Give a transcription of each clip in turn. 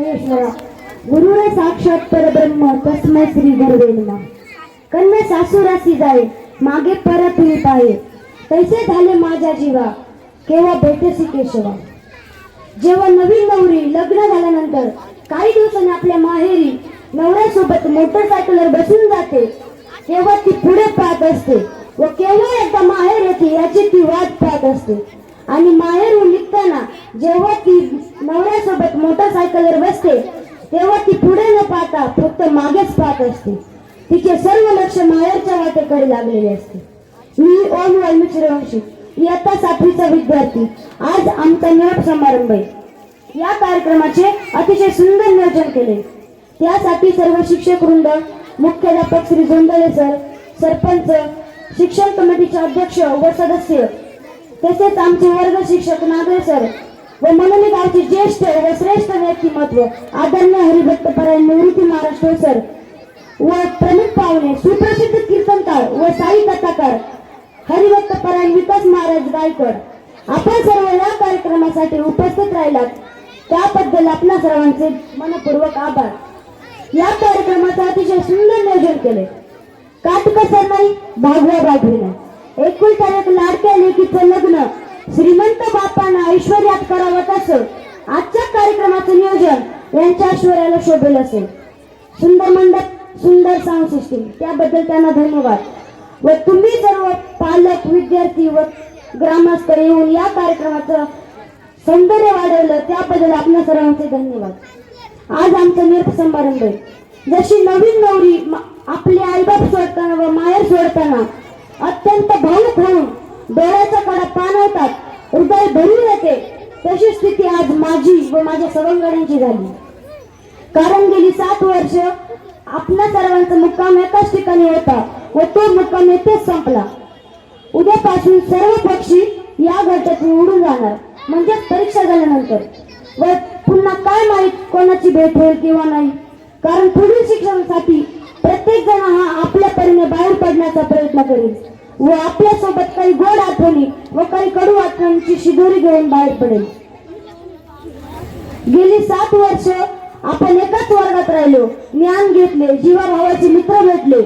महेश्वरा गुरुर साक्षात परब्रह्म तस्मै श्री गुरुवे नमः. कन्या सासुरासी जाय मागे परत येत आहे तैसे झाले माझ्या जीवा केव्हा भेटेसी केशवा. जेव्हा नवीन नवरी लग्न झाल्यानंतर काही दिवसांनी आपल्या माहेरी नवऱ्यासोबत मोटरसायकलवर बसून जाते तेव्हा ती पुढे पाहत असते व केव्हा एकदा माहेर येते याची ती वाट पाहत असते. आणि माहेरून निघताना जेव्हा ती नवऱ्यासोबत मोटरसायकलवर बसते तेव्हा ती पुढे न पाहता फक्त मागेच पाहत असते. तिचे सर्व लक्ष माहेरच्या वाटेकडे लागलेले असते. मी ओम वाल्मिक इयत्ता सातवीचा विद्यार्थी आज आमचा निरोप समारंभ आहे. या कार्यक्रमाचे अतिशय सुंदर नियोजन केले. त्यासाठी सर्व शिक्षक वृंद मुख्याध्यापक श्री जोंदळे सर सरपंच शिक्षण कमिटीचे अध्यक्ष व सदस्य तसेच आमचे वर्ग शिक्षक नागरे सर व मनोनी ज्येष्ठ व श्रेष्ठ व्यक्तिमत्व आदरणीय हरिभक्त परायण निवृत्ती महाराष्ट्र सर व प्रमुख पाहुणे सुप्रसिद्ध कीर्तनकार व साई कथाकार हरिभक्त परायण विकास महाराज गायकर. आपण सर्व या कार्यक्रमासाठी उपस्थित राहिलात. त्याबद्दल आपल्या सर्वांचे मनपूर्वक आभार. या कार्यक्रमाचं अतिशय सुंदर नियोजन केले. काटकसर नाही भागवा भागविला एकुलता एक लाडक्या लेकीचं लग्न. श्रीमंत बापांना ऐश्वर्यात करावं तसं आजच्या कार्यक्रमाचं नियोजन यांच्या ऐश्वर्याला शोभेल असेल. सुंदर मंडप सुंदर साऊंड सिस्टीम त्याबद्दल त्यांना धन्यवाद. व तुम्ही सर्व पालक विद्यार्थी व ग्रामस्थ येऊन या कार्यक्रमाचं सौंदर्य वाढवलं त्याबद्दल आपल्या सर्वांचे धन्यवाद. आज आमचा निर्प समारंभ आहे. जशी नवीन नवरी आपले आईबाप सोडताना व माहेर सोडताना अत्यंत भावुक होऊन डोळ्याचा कडा पाणवतात हृदय भरून येते तशी स्थिती आज माझी व माझ्या सवंगड्यांची झाली. कारण गेली सात वर्ष आपल्या सर्वांचा मुक्काम एकाच ठिकाणी होता व तो मुक्काम येथेच संपला. उद्यापासून सर्व पक्षी या घरच्यातून उडून जाणार म्हणजेच परीक्षा झाल्यानंतर. व पुन्हा काय माहीत कोणाची भेट होईल किंवा नाही. कारण पुढील शिक्षणासाठी प्रत्येक जण हा आपल्या परीने बाहेर पडण्याचा प्रयत्न करेल. व आपल्यासोबत काही गोड आठवणी व काही कडू आठवणीची शिदोरी घेऊन बाहेर पडेल गेली सात वर्ष आपण एकाच वर्गात राहिलो. ज्ञान घेतले जीवाभावाचे मित्र भेटले.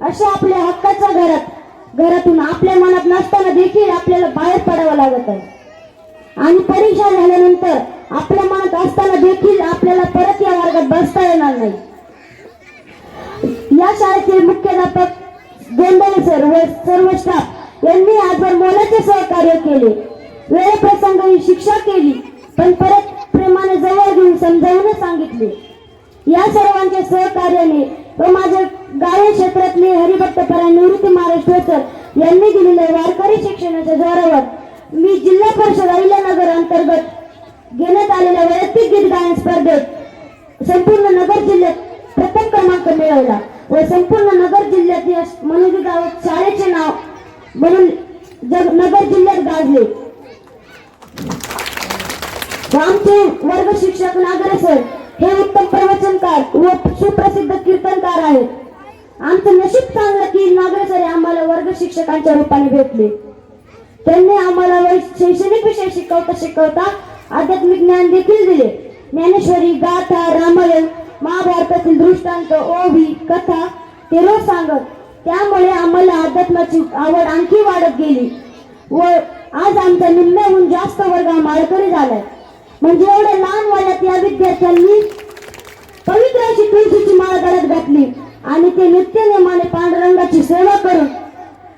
अशा आपल्या हक्काच्या घरात घरातून आपल्या मनात नसताना देखील आपल्याला बाहेर पडावं लागत आहे. आणि परीक्षा झाल्यानंतर आपल्या मनात असताना देखील आपल्याला परत या वर्गात बसता येणार नाही. या शाळेचे मुख्याध्यापक गोंधळे सर व सर्व स्टाफ यांनी आजवर मोलाचे सहकार्य केले. वेळेप्रसंगी शिक्षा केली पण परत प्रेमाने जवळ घेऊन समजावून सांगितले. या सर्वांच्या सहकार्याने व माझ्या गायन क्षेत्रातले हरिभक्तपरा निवृत्ती महाराष्ट्र सर यांनी दिलेल्या वारकरी शिक्षणाच्या जोरावर मी जिल्हा परिषद अहिल्यानगर अंतर्गत घेण्यात आलेल्या वैयक्तिक गीत गायन स्पर्धेत संपूर्ण नगर जिल्ह्यात प्रथम क्रमांक मिळवला. व संपूर्ण नगर जिल्ह्यातील मनोजी गावात शाळेचे नाव. म्हणून जग नगर जिल्ह्यात गाजले. आमचे वर्ग शिक्षक नागरे सर हे उत्तम प्रवचनकार व सुप्रसिद्ध कीर्तनकार आहेत. आमचं नशीब चांगलं की नागरे सर आम्हाला वर्ग शिक्षकांच्या रूपाने भेटले. त्यांनी आम्हाला शैक्षणिक विषय शिकवता शिकवता आध्यात्मिक ज्ञान देखील दिले. ज्ञानेश्वरी गाथा रामा महाभारतातील दृष्टांत ओवी कथा ते रोज सांगत. त्यामुळे आम्हाला अध्यात्माची आवड आणखी वाढत गेली व आज आमचा निम्म्याहून जास्त वर्ग हा माळकरी झालाय. म्हणजे एवढ्या लहान वयात या विद्यार्थ्यांनी पवित्र अशी तुळशीची माळ गळ्यात घातली आणि ते नित्य नेमाने पांडुरंगाची सेवा करून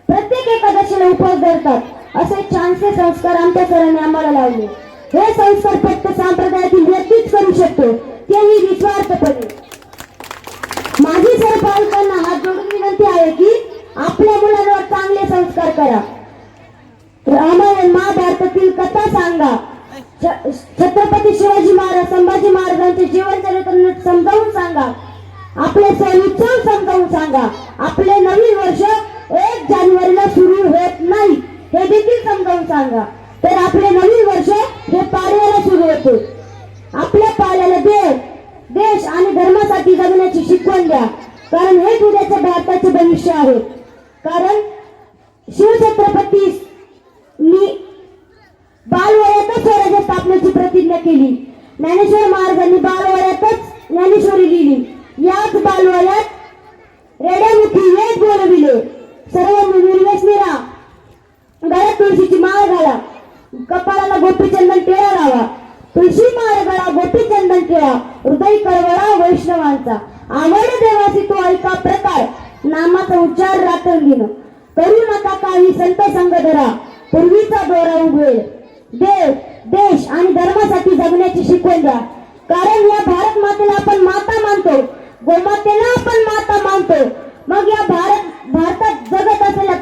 प्रत्येक एकादशीला उपवास धरतात. असे छानसे संस्कार आमच्या सरांनी आम्हाला लावले. हे संस्कार फक्त संप्रदायातील व्यक्तीच करू शकतो. तेही निस्वार्थपणे. माझी सर पालकांना हात जोडून विनंती आहे की आपल्या मुलांवर चांगले संस्कार करा. रामायण महाभारतातील कथा सांगा. छत्रपती शिवाजी महाराज संभाजी महाराजांचे जीवन चरित्र समजावून सांगा. आपले सण उत्सव समजावून सांगा. आपले नवीन वर्ष एक जानेवारीला सुरू होत नाही हे देखील समजावून सांगा. तर आपले नवीन वर्ष हे पाडव्याला सुरू होते. आपल्या पाल्याला देव देश आणि धर्मासाठी जगण्याची शिकवण द्या. कारण हे उद्याचे भारताचे भविष्य आहे. कारण शिवछत्रपती बालवयातच स्वराज्य स्थापनेची प्रतिज्ञा केली. ज्ञानेश्वर महाराजांनी बालवयातच ज्ञानेश्वरी लिहिली. याच बालवयात रेड्यामुखी हेच बोलविले. सर्व निर्वेश निरा. गळ्यात तुळशीची माळ घाला. कपाळाला गोपीचंदन टेळा लावा. तुळशी मार्गळा गोपी चंदन केळा हृदय कळवळा वैष्णवांचा. आवड देवासी तो ऐका प्रकार. नामाचा उच्चार रात्रंगीन करू नका काही संत संघ धरा पूर्वीचा दोरा उभे देव देश आणि धर्मासाठी जगण्याची शिकवण द्या. कारण या भारत मातेला आपण माता मानतो. गोमातेला आपण माता मानतो. मग या भारत भारतात जगत असलेल्या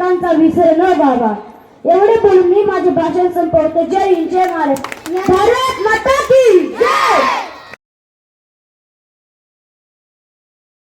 शिक्षकांचा विसर न बाबा. एवढे बोलून मी माझे भाषण संपवतो. जय हिंद जय महाराज भारत माता की जय!